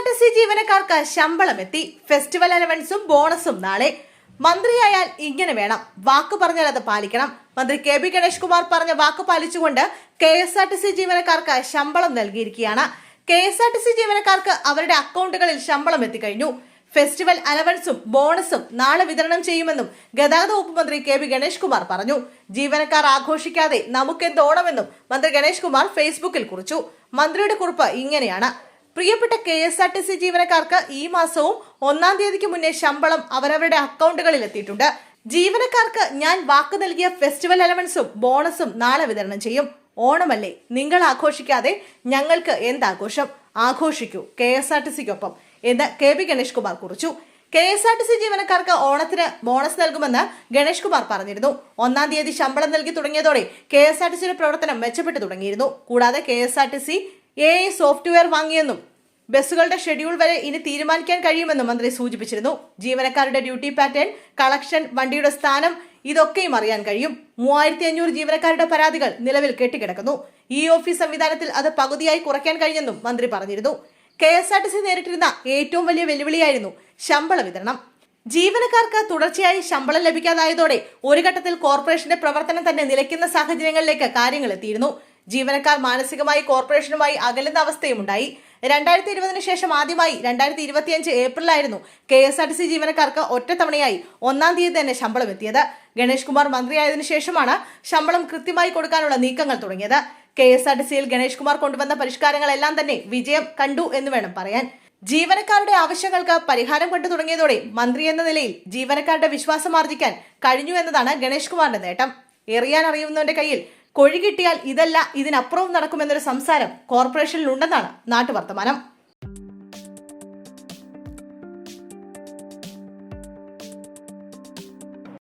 R T C ജീവനക്കാർക്ക് ശമ്പളം എത്തി. ഫെസ്റ്റിവൽ അലവൻസും ബോണസും നാളെ. മന്ത്രിയായാൽ ഇങ്ങനെ വേണം. വാക്ക് പറഞ്ഞാൽ അത് പാലിക്കണം. മന്ത്രി കെ ബി ഗണേഷ് കുമാർ പറഞ്ഞ വാക്ക് പാലിച്ചുകൊണ്ട് K S R T C ജീവനക്കാർക്ക് ശമ്പളം നൽകിയിരിക്കുകയാണ്. K S R T C ജീവനക്കാർക്ക് അവരുടെ അക്കൗണ്ടുകളിൽ ശമ്പളം എത്തിക്കഴിഞ്ഞു. ഫെസ്റ്റിവൽ അലവൻസും ബോണസും നാളെ വിതരണം ചെയ്യുമെന്നും ഗതാഗത വകുപ്പ് മന്ത്രി കെ ബി ഗണേഷ് കുമാർ പറഞ്ഞു. ജീവനക്കാർ ആഘോഷിക്കാതെ നമുക്കെന്തോണമെന്നും മന്ത്രി ഗണേഷ് കുമാർ ഫേസ്ബുക്കിൽ കുറിച്ചു. മന്ത്രിയുടെ കുറിപ്പ് ഇങ്ങനെയാണ്. പ്രിയപ്പെട്ട K S R T C ജീവനക്കാർക്ക് ഈ മാസവും ഒന്നാം തീയതിക്ക് മുന്നേ ശമ്പളം അവരവരുടെ അക്കൗണ്ടുകളിൽ എത്തിയിട്ടുണ്ട്. ജീവനക്കാർക്ക് ഞാൻ വാക്ക് നൽകിയ ഫെസ്റ്റിവൽ അലവൻസും ബോണസും നാളെ വിതരണം ചെയ്യും. ഓണമല്ലേ? നിങ്ങൾ ആഘോഷിക്കാതെ ഞങ്ങൾക്ക് എന്താഘോഷം? ആഘോഷിക്കൂ കെ എസ് ആർ ടി സിക്കൊപ്പം എന്ന് കെ പി ഗണേഷ് കുമാർ കുറിച്ചു. K S R T C ജീവനക്കാർക്ക് ഓണത്തിന് ബോണസ് നൽകുമെന്ന് ഗണേഷ് കുമാർ പറഞ്ഞിരുന്നു. ഒന്നാം തീയതി ശമ്പളം നൽകി തുടങ്ങിയതോടെ കെ എസ് ആർ ടി സിയുടെ പ്രവർത്തനം മെച്ചപ്പെട്ടു തുടങ്ങിയിരുന്നു. കൂടാതെ K S R T C A I software വാങ്ങിയെന്നും ബസ്സുകളുടെ ഷെഡ്യൂൾ വരെ ഇനി തീരുമാനിക്കാൻ കഴിയുമെന്നും മന്ത്രി സൂചിപ്പിച്ചിരുന്നു. ജീവനക്കാരുടെ ഡ്യൂട്ടി പാറ്റേൺ കളക്ഷൻ വണ്ടിയുടെ സ്ഥാനം ഇതൊക്കെയും അറിയാൻ കഴിയും. മൂവായിരത്തി അഞ്ഞൂറ് ജീവനക്കാരുടെ പരാതികൾ നിലവിൽ കെട്ടിക്കിടക്കുന്നു. ഇ ഓഫീസ് സംവിധാനത്തിൽ അത് പകുതിയായി കുറയ്ക്കാൻ കഴിഞ്ഞെന്നും മന്ത്രി പറഞ്ഞിരുന്നു. K S R T C നേരിട്ടിരുന്ന ഏറ്റവും വലിയ വെല്ലുവിളിയായിരുന്നു ശമ്പള വിതരണം. ജീവനക്കാർക്ക് തുടർച്ചയായി ശമ്പളം ലഭിക്കാതായതോടെ ഒരു ഘട്ടത്തിൽ കോർപ്പറേഷന്റെ പ്രവർത്തനം തന്നെ നിലയ്ക്കുന്ന സാഹചര്യങ്ങളിലേക്ക് കാര്യങ്ങൾ എത്തിയിരുന്നു. ജീവനക്കാർ മാനസികമായി കോർപ്പറേഷനുമായി അകലുന്ന അവസ്ഥയുമുണ്ടായി. രണ്ടായിരത്തി ഇരുപതിന് ശേഷം ആദ്യമായി രണ്ടായിരത്തി ഇരുപത്തിയഞ്ച് ഏപ്രിലായിരുന്നു K S R T C ജീവനക്കാർക്ക് ഒറ്റത്തവണയായി ഒന്നാം തീയതി തന്നെ ശമ്പളം എത്തിയത് ഗണേഷ് കുമാർ മന്ത്രിയായതിനു ശേഷമാണ് ശമ്പളം കൃത്യമായി കൊടുക്കാനുള്ള നീക്കങ്ങൾ തുടങ്ങിയത്. കെ എസ് ആർ ടി സിയിൽ ഗണേഷ് കുമാർ കൊണ്ടുവന്ന പരിഷ്കാരങ്ങളെല്ലാം തന്നെ വിജയം കണ്ടു എന്ന് വേണം പറയാൻ. ജീവനക്കാരുടെ ആവശ്യങ്ങൾക്ക് പരിഹാരം കണ്ടു തുടങ്ങിയതോടെ മന്ത്രി എന്ന നിലയിൽ ജീവനക്കാരുടെ വിശ്വാസം ആർജിക്കാൻ കഴിഞ്ഞു എന്നതാണ് ഗണേഷ് കുമാറിന്റെ നേട്ടം. എറിയാൻ അറിയുന്നവന്റെ കയ്യിൽ കൊഴി കിട്ടിയാൽ ഇതല്ല ഇതിനപ്പുറവും നടക്കുമെന്നൊരു സംസാരം കോർപ്പറേഷനിലുണ്ടെന്നാണ് നാട്ടുവർത്തമാനം.